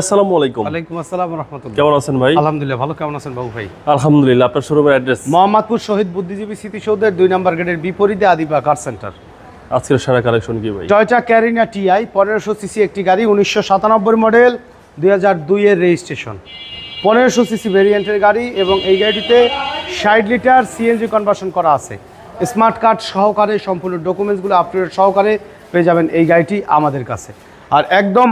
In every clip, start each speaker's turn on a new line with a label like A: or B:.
A: আসসালামু আলাইকুম।
B: ওয়ালাইকুম আসসালাম
A: আছেন ভাই?
B: আলহামদুলিল্লাহ ভালো। কেমন আছেন বাবু
A: আলহামদুলিল্লাহ আপনার শোরুমের অ্যাড্রেস?
B: শহীদ বুদ্ধিজীবী স্মৃতিসৌধের দুই নম্বর গেটের বিপরীতে আদিবা কার সেন্টার।
A: আজকের সারা কালেকশন কি ভাই?
B: টয়টা ক্যারিনা টিআই পনেরোশো সিসি একটি গাড়ি উনিশশো সাতানব্বই মডেল দুই হাজার দুইয়ের রেজিস্ট্রেশন পনেরোশো সিসি ভেরিয়েন্টের গাড়ি এবং এই গাড়িটিতে ষাট লিটার সিএনজি কনভার্সন করা আছে। স্মার্ট কার্ড সহকারে সম্পূর্ণ ডকুমেন্টসগুলো আপডেট সহকারে পেয়ে যাবেন এই গাড়িটি আমাদের কাছে। আর একদম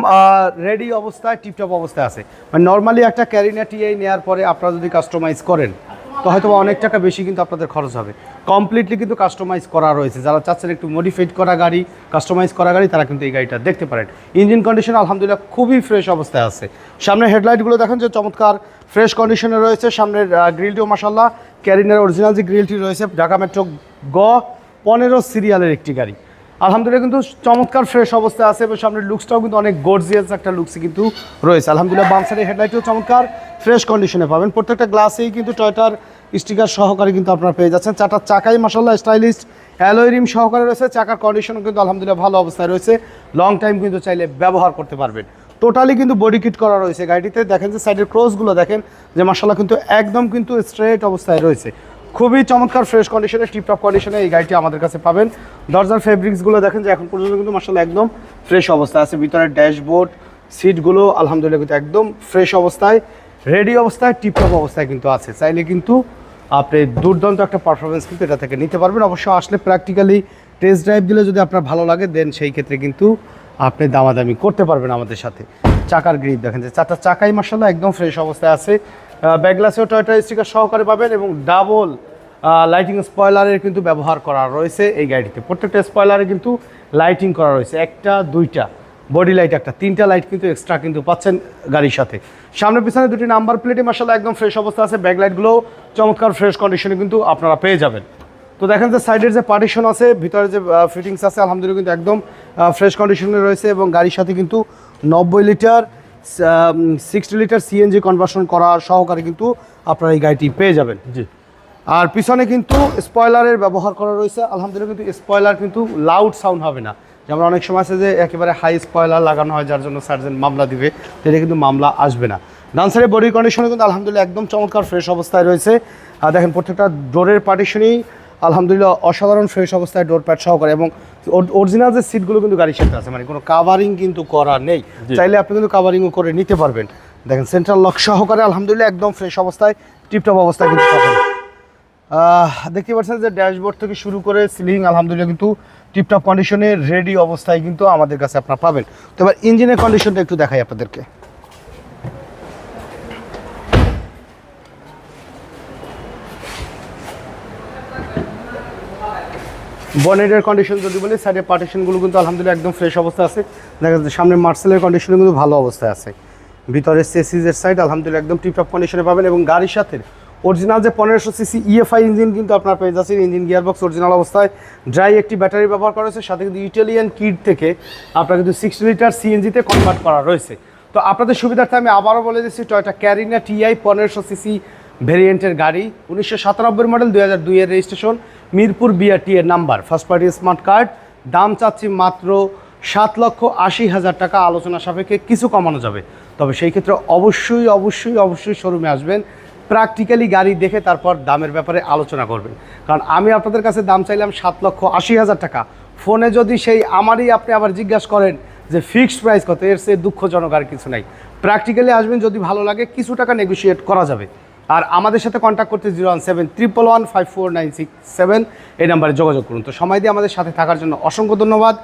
B: রেডি অবস্থায় টিপটপ অবস্থায় আছে। মানে নর্মালি একটা ক্যারিনা টিআই নেওয়ার পরে আপনারা যদি কাস্টমাইজ করেন তো হয়তো অনেক টাকা বেশি কিন্তু আপনাদের খরচ হবে। কমপ্লিটলি কিন্তু কাস্টমাইজ করা রয়েছে। যারা চাচ্ছেন একটু মডিফাইড করা গাড়ি কাস্টমাইজ করা গাড়ি, তারা কিন্তু এই গাড়িটা দেখতে পারেন। ইঞ্জিন কন্ডিশন আলহামদুলিল্লাহ খুবই ফ্রেশ অবস্থায় আছে। সামনের হেডলাইটগুলো দেখেন যে চমৎকার ফ্রেশ কন্ডিশনে রয়েছে। সামনের গ্রিলটিও মাসাল্লাহ ক্যারিনার অরিজিনাল যে গ্রিলটি রয়েছে, ঢাকা মেট্রো গ পনেরো সিরিয়ালের একটি গাড়ি। আলহামদুলিল্লাহ কিন্তু চমৎকার ফ্রেশ অবস্থায় আছে এবং সামনের লুকসটাও কিন্তু অনেক গর্জিয়াস একটা লুকস কিন্তু রয়েছে। আলহামদুলিল্লাহ বামসারের হেডলাইটও চমৎকার। ফ্রেশ কন্ডিশনে পাবেন। প্রত্যেকটা গ্লাসেই কিন্তু টয়টার স্টিকার সহকারে কিন্তু আপনারা পেয়ে যাচ্ছেন। চারটা চাকাই মাসাল্লাহ স্টাইলিস্ট। অ্যালোয় রিম সহকারে রয়েছে। চাকার কন্ডিশনও কিন্তু আলহামদুলিল্লাহ ভালো অবস্থায় রয়েছে। লং টাইম কিন্তু চাইলে ব্যবহার করতে পারবেন। টোটালি কিন্তু বডি কিট করা রয়েছে গাড়িটিতে। দেখেন যে সাইডের ক্রসগুলো দেখেন যে মাসাল্লাহ কিন্তু একদম কিন্তু স্ট্রেট অবস্থায় রয়েছে। খুবই চমৎকার ফ্রেশ কন্ডিশনে, টিপটপ কন্ডিশনে এই গাড়িটি আমাদের কাছে পাবেন। দরজার ফেব্রিক্সগুলো দেখেন যে এখন পর্যন্ত কিন্তু মাসাল্লাহ একদম ফ্রেশ অবস্থায় আছে। ভিতরে ড্যাশবোর্ড, সিটগুলো আলহামদুলিল্লাহ কিন্তু একদম ফ্রেশ অবস্থায়। রেডি অবস্থায়, টিপটপ অবস্থায় কিন্তু আছে। চাইলে কিন্তু আপনি দুর্দান্ত একটা পারফরমেন্স কিন্তু এটা থেকে নিতে পারবেন। অবশ্য আসলে প্র্যাকটিক্যালি টেস্ট ড্রাইভ দিলে যদি আপনার ভালো লাগে দেন সেই ক্ষেত্রে কিন্তু আপনি দামাদামি করতে পারবেন আমাদের সাথে। চাকার গ্রিপ দেখেন যে চারটা চাকাই মার্শাল্লাহ একদম ফ্রেশ অবস্থায় আছে। ব্যাকগ্লাসেও টয়টা স্টিকার সহকারে পাবেন এবং ডাবল লাইটিং স্পয়লারের কিন্তু ব্যবহার করা রয়েছে এই গাড়িটিতে। প্রত্যেকটা স্পয়লারে কিন্তু লাইটিং করা রয়েছে, একটা, দুইটা। বডি লাইট একটা তিনটা লাইট কিন্তু এক্সট্রা কিন্তু পাচ্ছেন গাড়ির সাথে। সামনে পিছনে দুটি নাম্বার প্লেটে মার্শাল্লাহ একদম ফ্রেশ অবস্থা আছে ব্যাক লাইটগুলো চমৎকার ফ্রেশ কন্ডিশনে কিন্তু আপনারা পেয়ে যাবেন। তো দেখেন যে সাইডের যে পার্টিশন আছে ভিতরে যে ফিটিংস আছে আলহামদুলিল্লাহ কিন্তু একদম ফ্রেশ কন্ডিশনে রয়েছে এবং গাড়ির সাথে কিন্তু নব্বই litre sixty litre CNG conversion করা সহকারে কিন্তু আপনারা এই গাড়িটি পেয়ে যাবেন।
A: জি।
B: আর পিছনে কিন্তু স্পয়লারের ব্যবহার করা রয়েছে আলহামদুলিল্লাহ কিন্তু স্পয়লার কিন্তু লাউড সাউন্ড হবে না। যেমন অনেক সময় আছে যে একেবারে হাই স্পয়লার লাগানো হয় যার জন্য সার্জেন মামলা দিবে সেটা কিন্তু মামলা আসবে না। ডান সাইডের বডি কন্ডিশনে কিন্তু আলহামদুলিল্লাহ একদম চমৎকার ফ্রেশ অবস্থায় রয়েছে। আর দেখেন প্রত্যেকটা ডোরের পার্টিশনই আলহামদুলিল্লাহ অসাধারণ ফ্রেশ অবস্থায় ডোর প্যাড সহকারে এবং অরিজিনাল যে সিটগুলো কিন্তু গাড়ির সাথে আছে মানে কোনো কাভারিং কিন্তু করা নেই। চাইলে আপনি কিন্তু কাভারিংও করে নিতে পারবেন। দেখেন সেন্ট্রাল লক সহকারে আলহামদুলিল্লাহ একদম ফ্রেশ অবস্থায় টিপটপ অবস্থায় কিন্তু দেখতে পাচ্ছেন যে ড্যাশবোর্ড থেকে শুরু করে সিলিং, আলহামদুলিল্লাহ, কিন্তু টিপটপ কন্ডিশনে রেডি অবস্থায় কিন্তু আমাদের কাছে আপনারা পাবেন। তো এবার ইঞ্জিনের কন্ডিশনটা একটু দেখাই আপনাদেরকে। বনেটের কন্ডিশন যদি বলি সাইডের পার্টিশনগুলো কিন্তু আলহামদুলিল্লাহ একদম ফ্রেশ অবস্থা আছে। দেখা যাচ্ছে সামনে মার্সেলের কন্ডিশন কিন্তু ভালো অবস্থায় আছে। ভিতরে সেসিজের সাইড আলহামদুলিল্লাহ একদম টিপটপ কন্ডিশনে পাবেন এবং গাড়ির সাথে অরিজিনাল যে পনেরোশো সিসি ইএফআই ইঞ্জিন কিন্তু আপনার পেয়ে যাচ্ছেন ইঞ্জিন গিয়ারবক্স অরিজিনাল অবস্থায়। ড্রাই একটি ব্যাটারি ব্যবহার করা হয়েছে, সাথে কিন্তু ইটালিয়ান কিট থেকে আপনার কিন্তু সিক্সটি লিটার সিএনজিতে কনভার্ট করা রয়েছে। তো আপনাদের সুবিধার্থে আমি আবারও বলে দিচ্ছি টয়টা ক্যারিনা টিআই পনেরোশো সিসি ভেরিয়েন্টের গাড়ি, উনিশশো সাতানব্বই মডেল দুই হাজার দুইয়ের রেজিস্ট্রেশন মিরপুর বিআরটি এর number first party smart card দাম চাচ্ছি মাত্র সাত লক্ষ আশি হাজার টাকা, আলোচনা সাপেক্ষে কিছু কমানো যাবে। তবে সেই ক্ষেত্রে অবশ্যই অবশ্যই অবশ্যই শোরুমে আসবেন। প্র্যাকটিক্যালি গাড়ি দেখে তারপর দামের ব্যাপারে আলোচনা করবেন। কারণ আমি আপনাদের কাছে দাম চাইলাম সাত লক্ষ আশি হাজার টাকা। ফোনে যদি সেই আমারই আপনি আবার জিজ্ঞাসা করেন যে ফিক্সড প্রাইস কত, এর সে দুঃখজনক আর কিছু নাই। প্র্যাকটিক্যালি আসবেন, যদি ভালো লাগে কিছু টাকা নেগোশিয়েট করা যাবে। আর আমাদের সাথে কন্ট্যাক্ট করতে zero one seven triple one five four nine six seven এই নাম্বারে যোগাযোগ করুন। তো সময় দিয়ে আমাদের সাথে থাকার জন্য অসংখ্য ধন্যবাদ।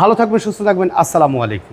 B: ভালো থাকবেন, সুস্থ থাকবেন। আসসালামু আলাইকুম।